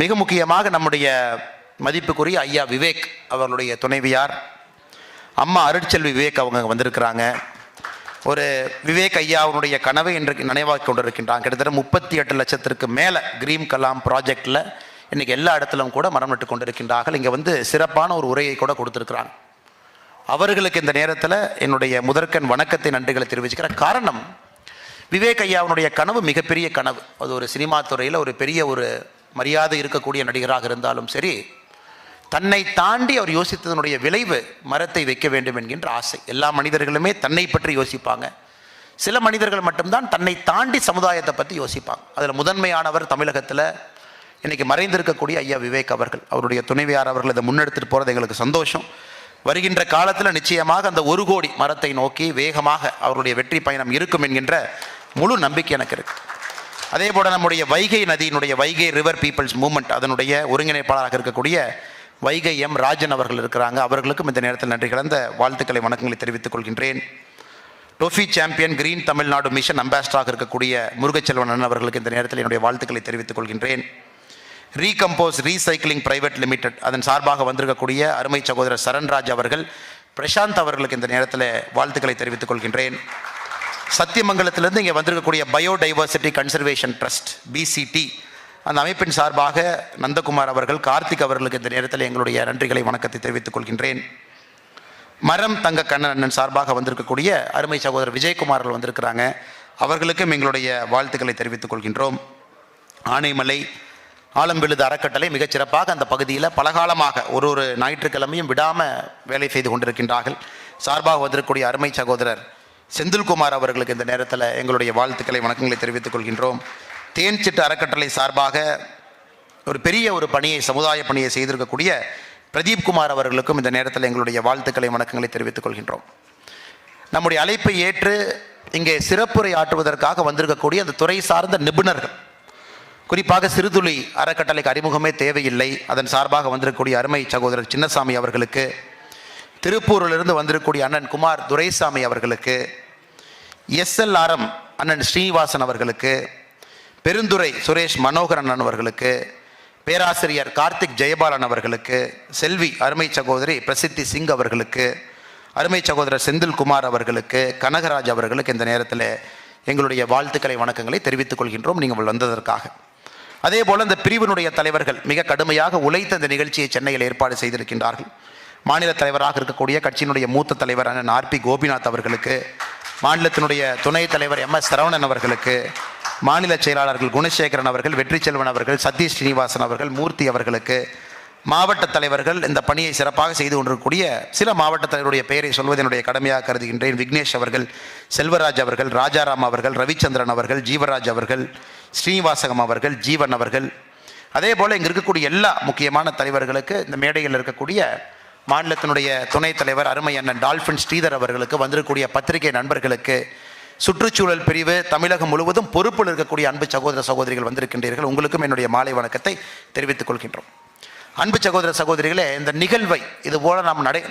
மிக முக்கியமாக நம்முடைய மதிப்புக்குரிய ஐயா விவேக் அவர்களுடைய துணைவியார் அம்மா அருட்செல்வி விவேக் அவங்க வந்திருக்கிறாங்க. ஒரு விவேக் ஐயாவுடைய கனவை இன்றைக்கு நினைவாக்கி கொண்டிருக்கின்றாங்க. கிட்டத்தட்ட முப்பத்தி எட்டு லட்சத்திற்கு மேலே கிரீம் கலாம் ப்ராஜெக்டில் இன்றைக்கி எல்லா இடத்திலும் கூட மரம் நட்டு கொண்டிருக்கின்றார்கள். இங்கே வந்து சிறப்பான ஒரு உரையை கூட கொடுத்துருக்குறாங்க. அவர்களுக்கு இந்த நேரத்தில் என்னுடைய முதற்கண் வணக்கத்தை நன்றிகளை தெரிவிச்சுக்கிற காரணம் விவேக் ஐயாவுடைய கனவு மிகப்பெரிய கனவு. அது ஒரு சினிமா துறையில் ஒரு பெரிய ஒரு மரியாதை இருக்கக்கூடிய நடிகராக இருந்தாலும் சரி தன்னை தாண்டி அவர் யோசித்ததனுடைய விளைவு மரத்தை வைக்க வேண்டும் என்கின்ற ஆசை. எல்லா மனிதர்களுமே தன்னை பற்றி யோசிப்பாங்க. சில மனிதர்கள் மட்டும்தான் தன்னை தாண்டி சமுதாயத்தை பற்றி யோசிப்பாங்க. அதில் முதன்மையானவர் தமிழகத்தில் இன்றைக்கி மறைந்திருக்கக்கூடிய ஐயா விவேக் அவர்கள். அவருடைய துணைவியார் அவர்கள் இதை முன்னெடுத்துட்டு போகிறது எங்களுக்கு சந்தோஷம். வருகின்ற காலத்தில் நிச்சயமாக அந்த ஒரு கோடி மரத்தை நோக்கி வேகமாக அவருடைய வெற்றி பயணம் இருக்கும் என்கின்ற முழு நம்பிக்கை எனக்கு இருக்குது அதே போல் நம்முடைய வைகை நதியினுடைய வைகை ரிவர் பீப்புள்ஸ் மூமெண்ட் அதனுடைய ஒருங்கிணைப்பாளராக இருக்கக்கூடிய வைகை எம் ராஜன் அவர்கள் இருக்கிறாங்க. அவர்களுக்கும் இந்த நேரத்தில் நன்றி கலந்த வாழ்த்துக்களை வணக்கங்களை தெரிவித்துக் கொள்கின்றேன். டோஃபி சாம்பியன் கிரீன் தமிழ்நாடு மிஷன் அம்பாஸ்டராக இருக்கக்கூடிய முருகச்செல்வன் அண்ணன் அவர்களுக்கு இந்த நேரத்தில் என்னுடைய வாழ்த்துக்களை தெரிவித்துக் கொள்கின்றேன். ரீகம்போஸ் ரீசைக்கிளிங் பிரைவேட் லிமிடெட் அதன் சார்பாக வந்திருக்கக்கூடிய அருமை சகோதரர் சரண்ராஜ் அவர்கள் பிரசாந்த் அவர்களுக்கு இந்த நேரத்தில் வாழ்த்துக்களை தெரிவித்துக் கொள்கின்றேன். சத்தியமங்கலத்திலிருந்து இங்கே வந்திருக்கக்கூடிய பயோடைவர்சிட்டி கன்சர்வேஷன் ட்ரஸ்ட் பிசிடி அந்த அமைப்பின் சார்பாக நந்தகுமார் அவர்கள் கார்த்திக் அவர்களுக்கு இந்த நேரத்தில் எங்களுடைய நன்றிகளை வணக்கத்தை தெரிவித்துக் கொள்கின்றேன். மரம் தங்க கண்ணன் அண்ணன் சார்பாக வந்திருக்கக்கூடிய அருமை சகோதரர் விஜயகுமார் அவர்கள் வந்திருக்கிறாங்க. அவர்களுக்கும் எங்களுடைய வாழ்த்துக்களை தெரிவித்துக் கொள்கின்றோம். ஆனைமலை ஆலம்பெழுது அறக்கட்டளை மிகச்சிறப்பாக அந்த பகுதியில் பலகாலமாக ஒரு ஒரு ஞாயிற்றுக்கிழமையும் விடாமல் வேலை செய்து கொண்டிருக்கின்றார்கள். சார்பாக வந்திருக்கக்கூடிய அருமை சகோதரர் செந்தில்குமார் அவர்களுக்கு இந்த நேரத்தில் எங்களுடைய வாழ்த்துக்களை வணக்கங்களை தெரிவித்துக் கொள்கின்றோம். தேன் சிட்டு அறக்கட்டளை சார்பாக ஒரு பெரிய ஒரு பணியை சமுதாய பணியை செய்திருக்கக்கூடிய பிரதீப் குமார் அவர்களுக்கும் இந்த நேரத்தில் எங்களுடைய வாழ்த்துக்களை வணக்கங்களை தெரிவித்துக் கொள்கின்றோம். நம்முடைய அழைப்பை ஏற்று இங்கே சிறப்புரை ஆற்றுவதற்காக வந்திருக்கக்கூடிய அந்த துறை சார்ந்த நிபுணர்கள். குறிப்பாக சிறுதுளி அறக்கட்டளைக்கு அறிமுகமே தேவையில்லை. அதன் சார்பாக வந்திருக்கக்கூடிய அருமை சகோதரர் சின்னசாமி அவர்களுக்கு திருப்பூரிலிருந்து வந்திருக்கக்கூடிய அண்ணன் குமார் துரைசாமி அவர்களுக்கு எஸ்எல்ஆர்எம் அண்ணன் ஸ்ரீனிவாசன் அவர்களுக்கு பெருந்துரை சுரேஷ் மனோகர் அண்ணன் அவர்களுக்கு பேராசிரியர் கார்த்திக் ஜெயபாலன் அவர்களுக்கு செல்வி அருமை சகோதரி பிரசித்தி சிங் அவர்களுக்கு அருமை சகோதரர் செந்தில்குமார் அவர்களுக்கு கனகராஜ் அவர்களுக்கு இந்த நேரத்தில் எங்களுடைய வாழ்த்துக்களை வணக்கங்களை தெரிவித்துக் கொள்கின்றோம். நீங்கள் வந்ததற்காக. அதே போல் இந்த பிரிவினுடைய தலைவர்கள் மிக கடுமையாக உழைத்த இந்த நிகழ்ச்சியை சென்னையில் ஏற்பாடு செய்திருக்கின்றார்கள். மாநில தலைவராக இருக்கக்கூடிய கட்சியினுடைய மூத்த தலைவர் அண்ணன் ஆர்பி கோபிநாத் அவர்களுக்கு மாநிலத்தினுடைய துணைத் தலைவர் எம் எஸ் சரவணன் அவர்களுக்கு மாநில செயலாளர்கள் குணசேகரன் அவர்கள் வெற்றி செல்வன் அவர்கள் சதீஷ் ஸ்ரீனிவாசன் அவர்கள் மூர்த்தி அவர்களுக்கு மாவட்ட தலைவர்கள் இந்த பணியை சிறப்பாக செய்து கொண்டிருக்கக்கூடிய சில மாவட்ட தலைவருடைய பெயரை சொல்வது என்னுடைய கடமையாக கருதுகின்றேன். விக்னேஷ் அவர்கள் செல்வராஜ் அவர்கள் ராஜாராம் அவர்கள் ரவிச்சந்திரன் அவர்கள் ஜீவராஜ் அவர்கள் ஸ்ரீனிவாசகம் அவர்கள் ஜீவன் அவர்கள். அதே போல் இங்கே இருக்கக்கூடிய எல்லா முக்கியமான தலைவர்களுக்கு இந்த மேடையில் இருக்கக்கூடிய மாநிலத்தினுடைய துணைத் தலைவர் அருமை அண்ணன் டால்ஃபின் ஸ்ரீதர் அவர்களுக்கு வந்திருக்கக்கூடிய பத்திரிகை நண்பர்களுக்கு சுற்றுச்சூழல் பிரிவு தமிழகம் முழுவதும் பொறுப்பில் இருக்கக்கூடிய அன்பு சகோதர சகோதரிகள் வந்திருக்கின்றீர்கள். உங்களுக்கும் என்னுடைய மாலை வணக்கத்தை தெரிவித்துக் கொள்கின்றோம். அன்பு சகோதர சகோதரிகளே இந்த நிகழ்வை இது போல நாம் நடை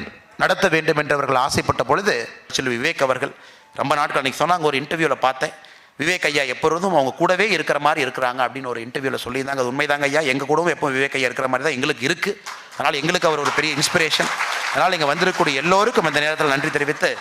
நடத்த வேண்டும் என்று அவர்கள் ஆசைப்பட்ட பொழுது செல்வி விவேக் அவர்கள் ரொம்ப நாட்கள் அன்றைக்கி சொன்னாங்க ஒரு இன்டர்வியூவில் பார்த்தேன். விவேக் ஐயா எப்பொழுதும் அவங்க கூடவே இருக்கிற மாதிரி இருக்கிறாங்க அப்படின்னு ஒரு இன்டர்வியூவில் சொல்லியிருந்தாங்க. அது உண்மைதாங்க ஐயா எங்கள் கூடவும் எப்போ விவேக் ஐயா இருக்கிற மாதிரி தான் எங்களுக்கு இருக்குது அதனால் எங்களுக்கு அவர் ஒரு பெரிய இன்ஸ்பிரேஷன் அதனால் இங்கே வந்திருக்கக்கூடிய எல்லோருக்கும் இந்த நேரத்தில் நன்றி தெரிவித்து